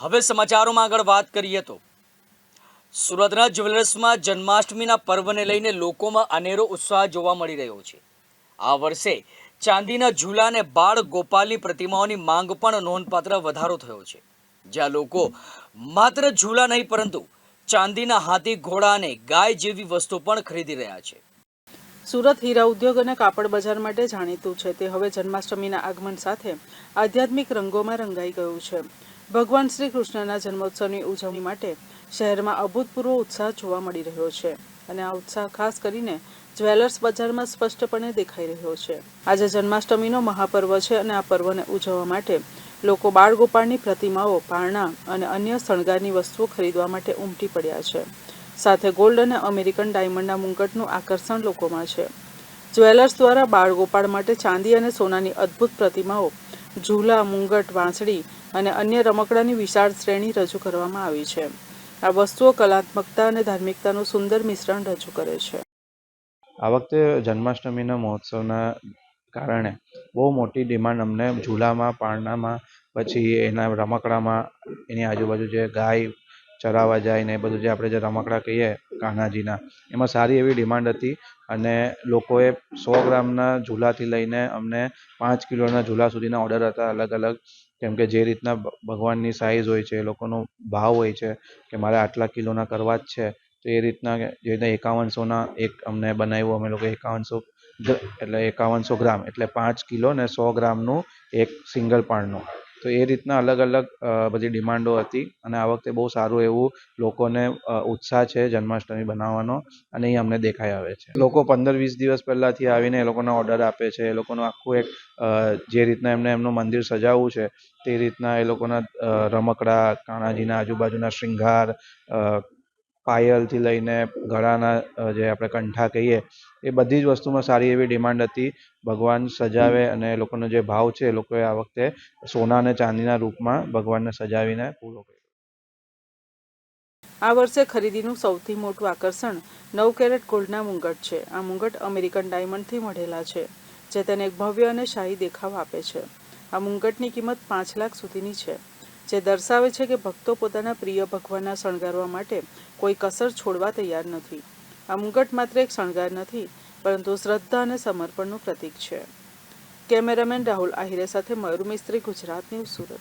હવે સમાચારોમાં આગળ વાત કરીએ તો. સુરતના જ્વેલર્સમાં જન્માષ્ટમીના પર્વને લઈને લોકોમાં અનેરો ઉત્સાહ જોવા મળી રહ્યો છે. આ વર્ષે ચાંદીના ઝૂલા અને બાળ ગોપાલની પ્રતિમાઓની માંગ પણ નોંધપાત્ર વધારો થયો છે. જ્યાં લોકો માત્ર ઝૂલા નહીં, પરંતુ ચાંદીના હાથી, ઘોડા અને ગાય જેવી વસ્તુ પણ ખરીદી રહ્યા છે. સુરત હીરા ઉદ્યોગ અને કાપડ બજાર માટે જાણીતું છે. તે હવે જન્માષ્ટમીના આગમન સાથે આધ્યાત્મિક રંગોમાં રંગાઈ ગયું છે. ભગવાન શ્રી કૃષ્ણના જન્મોત્સવની ઉજવણી માટે શહેરમાં અભૂતપૂર્વ ઉત્સાહ જોવા મળી રહ્યો છે અને આ ઉત્સાહ ખાસ કરીને જ્વેલર્સ બજારમાં સ્પષ્ટપણે દેખાઈ રહ્યો છે. આજે જન્માષ્ટમીનો મહાપર્વ છે અને આ પર્વને ઉજવવા માટે લોકો બાળગોપાળની પ્રતિમાઓ, પારણા અને અન્ય શણગારની વસ્તુઓ ખરીદવા માટે ઉમટી પડ્યા છે. સાથે ગોલ્ડ અને અમેરિકન ડાયમંડના મુંગટનું આકર્ષણ લોકોમાં છે. જ્વેલર્સ દ્વારા બાળગોપાળ માટે ચાંદી અને સોનાની અદ્ભુત પ્રતિમાઓ, ઝૂલા, મુંગટ, વાંસળી અને અન્ય રમકડાની વિશાળ શ્રેણી રજૂ કરવામાં આવી છે. આ વસ્તુઓ કલાત્મકતા અને ધાર્મિકતાનું સુંદર મિશ્રણ રજૂ કરે છે. આ વખતે જન્માષ્ટમીના મહોત્સવના કારણે બહુ મોટી ડિમાન્ડ અમને ઝૂલામાં, પારણામાં, પછી એના રમકડામાં, એની આજુબાજુ જે ગાય ચરાવવા જાય ને એ બધું જે આપણે જે રમકડા કહીએ કાન્હાજીના એમાં સારી એવી ડિમાન્ડ હતી અને લોકોએ સો ગ્રામના ઝૂલાથી લઈને અમને પાંચ કિલોના ઝૂલા સુધીના ઓર્ડર હતા અલગ અલગ. કેમ કે જે રીતના ભગવાનની સાઇઝ હોય છે એ લોકોનો ભાવ હોય છે કે મારે આટલા કિલોના કરવા જ છે, તો એ રીતના જે રીતના એકાવનસોના એક અમને બનાવ્યું, અમે લોકો એકાવનસો એટલે એકાવનસો ગ્રામ, એટલે પાંચ કિલો ને સો ગ્રામનું એક સિંગલ પાણનું તો એ રીતના અલગ અલગ બધી ડિમાન્ડો હતી અને આ વખતે બહુ સારું એવું લોકોને ઉત્સાહ છે જન્માષ્ટમી બનાવવાનો અને એ અમને દેખાઈ આવે છે. લોકો પંદર વીસ દિવસ પહેલાંથી આવીને એ લોકોના ઓર્ડર આપે છે, એ લોકોનું આખું એક જે રીતના એમને એમનું મંદિર સજાવવું છે તે રીતના એ લોકોના રમકડા, કાણાજીના આજુબાજુના શૃંગાર પાયલથી લઈને ગળાના જે આપણે કંઠા કહીએ, એ બધી જ વસ્તુમાં સારી એવી ડિમાન્ડ હતી. ભગવાન સજાવે અને લોકોનો જે ભાવ છે, એ લોકોએ આ વખતે સોના અને ચાંદીના રૂપમાં ભગવાનને સજાવીને પૂરો કર્યો. આ વર્ષે ખરીદીનું સૌથી મોટું આકર્ષણ નવ કેરેટ ગોલ્ડના મુંગટ છે. આ મુંગટ અમેરિકન ડાયમંડથી મળેલા છે, જે તેને એક ભવ્ય અને શાહી દેખાવ આપે છે. આ મુંગટની કિંમત પાંચ લાખ સુધીની છે. જે દર્શાવે છે કે ભક્તો પોતાના પ્રિય ભગવાનના શણગારવા માટે કોઈ કસર છોડવા તૈયાર નથી. આ મુગટ માત્ર એક શણગાર નથી, પરંતુ શ્રદ્ધા અને સમર્પણનું પ્રતીક છે. કેમેરામેન રાહુલ આહિરે સાથે મયુર મિસ્ત્રી, ગુજરાત ન્યૂઝ સુરત.